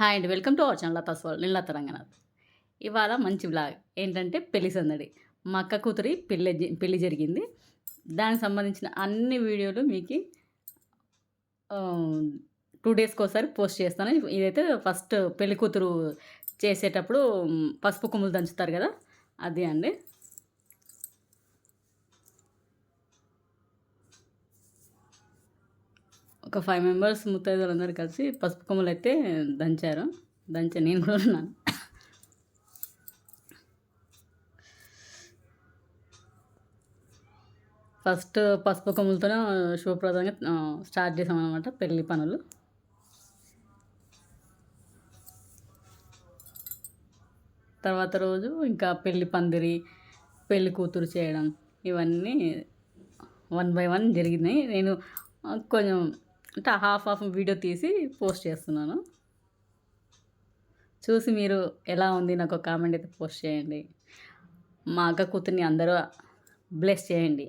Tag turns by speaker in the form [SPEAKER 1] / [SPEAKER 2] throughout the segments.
[SPEAKER 1] Hi అండి. Welcome to our channel Latha's స్వాల్ నేను లత రంగనాథ్. ఇవాళ మంచి బ్లాగ్ ఏంటంటే పెళ్ళి సందడి. మా అక్క కూతురి పెళ్ళి పెళ్ళి జరిగింది. దానికి సంబంధించిన అన్ని వీడియోలు మీకు టూ డేస్కి ఒకసారి పోస్ట్ చేస్తాను. ఇదైతే ఫస్ట్ పెళ్ళి కూతురు చేసేటప్పుడు పసుపు కొమ్ములు దంచుతారు కదా? అది అండి. ఒక ఫైవ్ మెంబర్స్ ముత్తైదులు అందరూ కలిసి పసుపు కొమ్మలు అయితే దంచారు. దంచా నేను కూడా ఉన్నాను. ఫస్ట్ పసుపు కొమ్ములతోనే శుభప్రదంగా స్టార్ట్ చేసామన్నమాట అనమాట పెళ్ళి పనులు. తర్వాత రోజు ఇంకా పెళ్ళి పందిరి పెళ్ళి కూతురు చేయడం ఇవన్నీ వన్ బై వన్ జరిగినాయి. నేను కొంచెం అంటే హాఫ్ హాఫ్ వీడియో తీసి పోస్ట్ చేస్తున్నాను. చూసి మీరు ఎలా ఉంది నాకు ఒక కామెంట్ అయితే పోస్ట్ చేయండి. మా అక్క కూతుర్ని అందరూ బ్లెస్ చేయండి.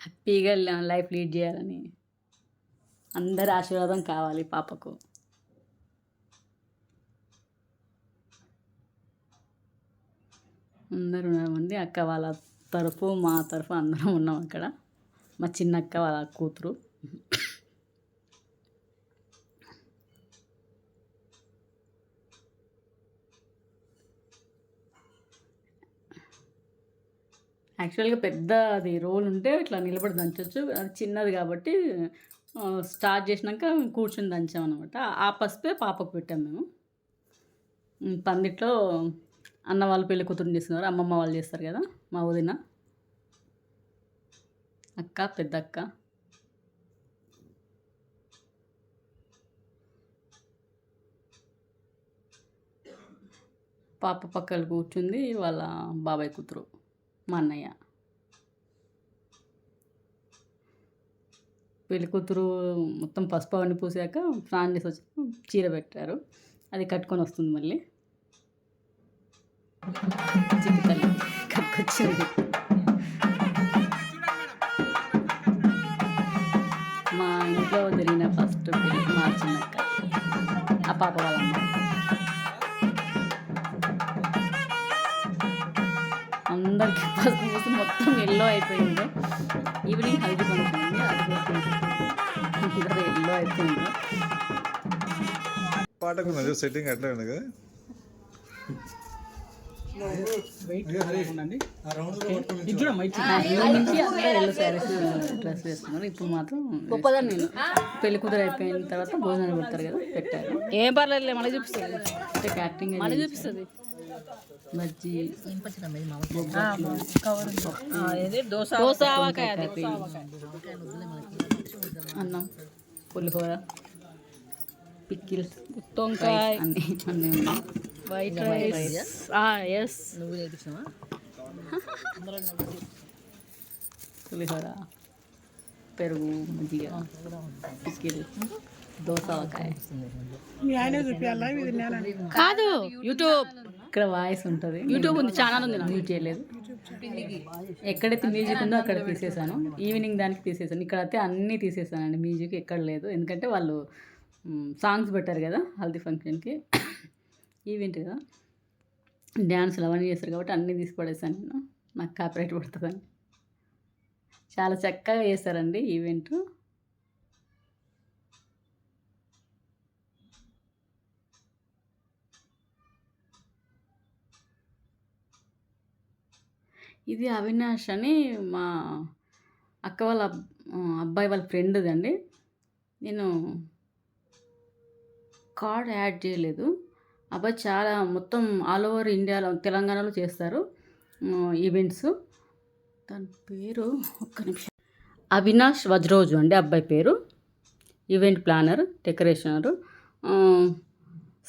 [SPEAKER 1] హ్యాపీగా లైఫ్ లీడ్ చేయాలని అందరి ఆశీర్వాదం కావాలి పాపకు. అందరూ ఉన్నామండి అక్క వాళ్ళ తరఫు మా తరఫు అందరం ఉన్నాం అక్కడ. మా చిన్న అక్క వాళ్ళ కూతురు. యాక్చువల్గా పెద్ద అది రోల్ ఉంటే ఇట్లా నిలబడి దంచవచ్చు అది చిన్నది కాబట్టి స్టార్ట్ చేసినాక కూర్చొని దంచాం అనమాట ఆ పసుపే పాపకు పెట్టాం మేము. పందిట్లో అన్న వాళ్ళు పెళ్ళి కూతురు చేస్తున్నారు అమ్మమ్మ వాళ్ళు చేస్తారు కదా మా వదిన. అక్క పెద్ద అక్క. పాప పక్కన కూర్చుంది వాళ్ళ బాబాయ్ కూతురు మా అన్నయ్య. పెళ్ళి కూతురు మొత్తం పసుపు అవన్నీ పూసాక స్నానం చేసి వచ్చి చీర పెట్టారు. అది కట్టుకొని వస్తుంది మళ్ళీ. కట్టుకొచ్చింది ఇంట్లో జరిగిన ఫస్ట్ పెళ్ళి మా చిన్నక్క ఆ పాప వాళ్ళ అమ్మ అందరికి పసుపు పూసి మొత్తం ఎల్లో అయిపోయింది ఈవినింగ్ హల్దీ ఫంక్షన్ ఉంది అది కూడా అందరూ ఎల్లో అయిపోయింది
[SPEAKER 2] పాటకు ఉన్నది సెట్టింగ్ అట్లా ఉంది కదా
[SPEAKER 1] డ్రెస్ వేసుకున్నారు ఇప్పుడు మాత్రం గొప్పదా నేను పెళ్ళి కూతురు అయిపోయిన తర్వాత భోజనాలు పెడతారు కదా పెట్టారు.
[SPEAKER 3] ఏం పర్లేదు మళ్ళీ చూపిస్తుంది
[SPEAKER 1] అంటే క్యాటరింగ్
[SPEAKER 3] మళ్ళీ చూపిస్తుంది.
[SPEAKER 1] బజ్జీ.
[SPEAKER 3] దోశ దోశ ఆవకాయ
[SPEAKER 1] అన్నం. పులిహోర. పిక్కిల్స్
[SPEAKER 3] గుత్తొంకాయ
[SPEAKER 1] అన్నీ అన్నీ ఉన్నాయి.
[SPEAKER 3] వైట్ రైస్ ఎస్ నువ్వు
[SPEAKER 1] పులిహోర పెరుగు దోస వంకాయ
[SPEAKER 3] కాదు యూట్యూబ్
[SPEAKER 1] ఇక్కడ వాయిస్ ఉంటుంది.
[SPEAKER 3] యూట్యూబ్ ఉంది ఛానల్ ఉంది
[SPEAKER 1] మ్యూట్ చేయలేదు. ఎక్కడైతే మ్యూజిక్ ఉందో అక్కడ తీసేసాను. ఈవినింగ్ దానికి తీసేసాను. ఇక్కడ అయితే అన్నీ తీసేసానండి. మ్యూజిక్ ఎక్కడ లేదు. ఎందుకంటే వాళ్ళు సాంగ్స్ పెట్టారు కదా హల్దీ ఫంక్షన్కి ఈవెంట్గా డ్యాన్సులు అవన్నీ చేస్తారు కాబట్టి అన్నీ తీసి పడేసాను నేను. నాకు కాపీరైట్ పడుతుందని చాలా చక్కగా చేస్తారండి ఈవెంట్. ఇది అవినాష్ అని మా అక్క వాళ్ళ అబ్బాయి వాళ్ళ ఫ్రెండ్ది అండి నేను కార్డ్ యాడ్ చేయలేదు. అబ్బాయి చాలా మొత్తం ఆల్ ఓవర్ ఇండియాలో తెలంగాణలో చేస్తారు. ఈవెంట్స్ దాని పేరు ఒక్క నిమిషం. అవినాష్ వజ్రోజు అండి అబ్బాయి పేరు. ఈవెంట్ ప్లానర్ డెకరేషనరు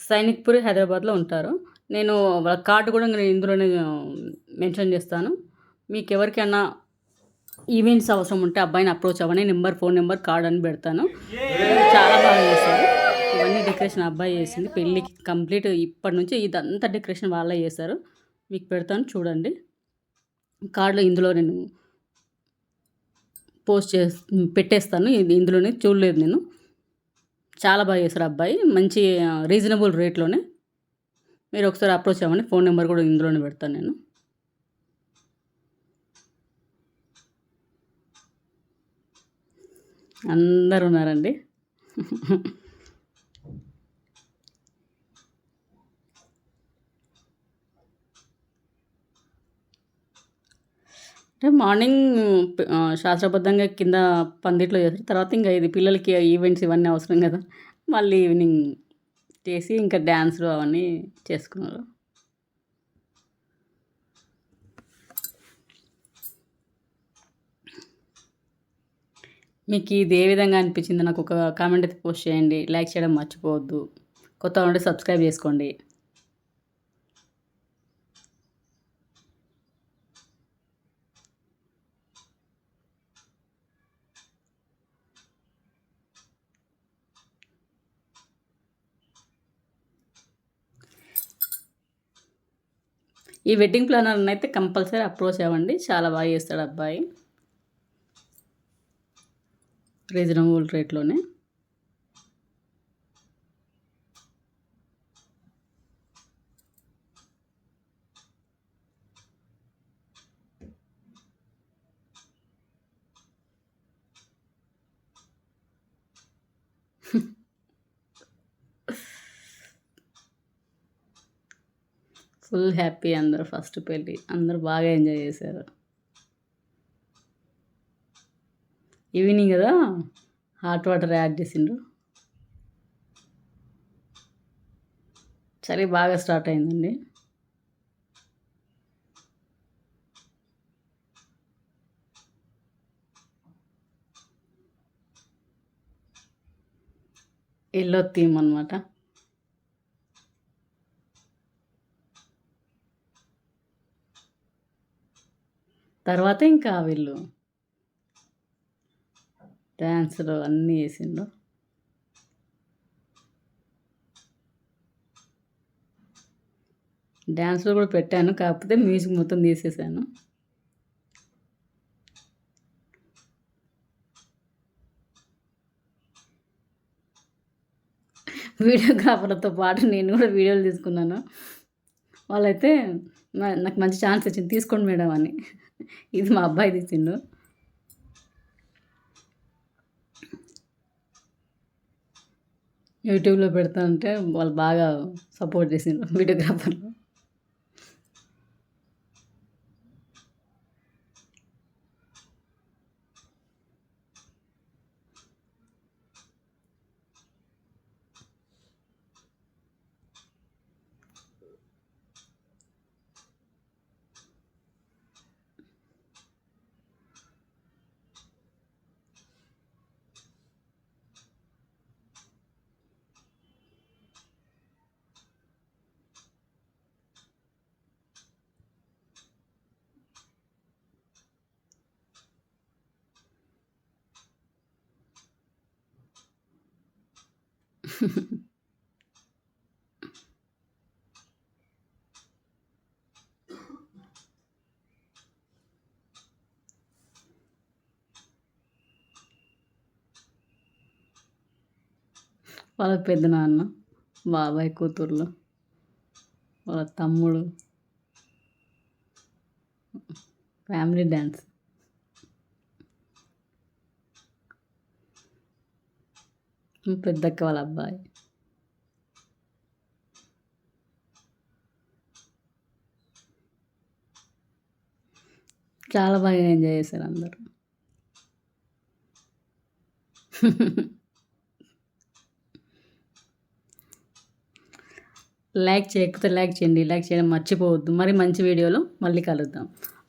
[SPEAKER 1] సైనిక్పూర్ హైదరాబాద్లో ఉంటారు. నేను వాళ్ళ కార్డు కూడా నేను ఇందులోనే మెన్షన్ చేస్తాను. మీకు ఎవరికైనా ఈవెంట్స్ అవసరం ఉంటే అబ్బాయిని అప్రోచ్ అవ్వని నెంబర్ ఫోన్ నెంబర్ కార్డ్ అని పెడతాను. చాలా బాగా డెకరేషన్ అబ్బాయి చేసింది. పెళ్ళికి కంప్లీట్ ఇప్పటి నుంచి ఇదంతా డెకరేషన్ వాళ్ళే చేశారు మీకు పెడతాను చూడండి. కార్డులో ఇందులో నేను పోస్ట్ చే పెట్టేస్తాను. ఇందులోనే చూడలేదు నేను. చాలా బాగా చేశారు అబ్బాయి. మంచి రీజనబుల్ రేట్లోనే. మీరు ఒకసారి అప్రోచ్ అవ్వండి. ఫోన్ నెంబర్ కూడా ఇందులోనే పెడతాను నేను. అందరు ఉన్నారండి. అంటే మార్నింగ్ శాస్త్రబద్ధంగా కింద పందిట్లో చేస్తారు. తర్వాత ఇంకా ఇది పిల్లలకి ఈవెంట్స్ ఇవన్నీ అవసరం కదా. మళ్ళీ ఈవినింగ్ చేసి ఇంకా డ్యాన్స్లు అవన్నీ చేసుకున్నారు. మీకు ఇది ఏ విధంగా అనిపించింది? నాకు ఒక కామెంట్ అయితే పోస్ట్ చేయండి. లైక్ చేయడం మర్చిపోవద్దు. కొత్త ఉంటే సబ్స్క్రైబ్ చేసుకోండి. ఈ వెడ్డింగ్ ప్లానర్ని అయితే కంపల్సరీ అప్రోచ్ అవ్వండి చాలా బాగా చేస్తాడు అబ్బాయి. రీజనబుల్ రేట్లోనే. ఫుల్ హ్యాపీ అందరు ఫస్ట్ పెళ్ళి. అందరు బాగా ఎంజాయ్ చేశారు. ఈవినింగ్ కదా? హాట్ వాటర్ యాడ్ చేసిండ్రు. చలి బాగా స్టార్ట్ అయిందండి. ఎల్లో థీమ్ అనమాట తర్వాత ఇంకా వీళ్ళు డ్యాన్స్లో అన్నీ వేసిండ్రు. డ్యాన్స్లో కూడా పెట్టాను కాకపోతే మ్యూజిక్ మొత్తం తీసేసాను. వీడియోగ్రాఫర్లతో పాటు నేను కూడా వీడియోలు తీసుకున్నాను. వాళ్ళైతే నాకు మంచి ఛాన్స్ వచ్చింది తీసుకోండి మేడం అని. ఇది మా అబ్బాయి తీసిండు యూట్యూబ్లో పెడతా ఉంటే వాళ్ళు బాగా సపోర్ట్ చేసిండ్రు వీడియోగ్రాఫర్లు. వాళ్ళ పెద్దనాన్న బాబాయ్ కూతుర్లు వాళ్ళ తమ్ముడు. ఫ్యామిలీ డ్యాన్స్ పెద్దక్క వాళ్ళ అబ్బాయి చాలా బాగా ఎంజాయ్ చేశారు అందరూ. లైక్ చేయకపోతే లైక్ చేయండి లైక్ చేయడం మర్చిపోవద్దు. మరి మంచి వీడియోలో మళ్ళీ కలుద్దాం.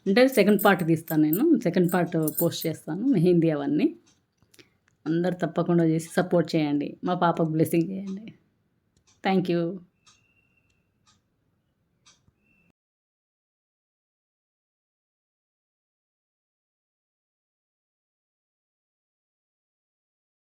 [SPEAKER 1] అంటే సెకండ్ పార్ట్ తీస్తాను నేను. సెకండ్ పార్ట్ పోస్ట్ చేస్తాను మెహందీ అవన్నీ. అందరు తప్పకుండా చేసి సపోర్ట్ చేయండి. మా పాపకు బ్లెస్సింగ్ చేయండి. Thank you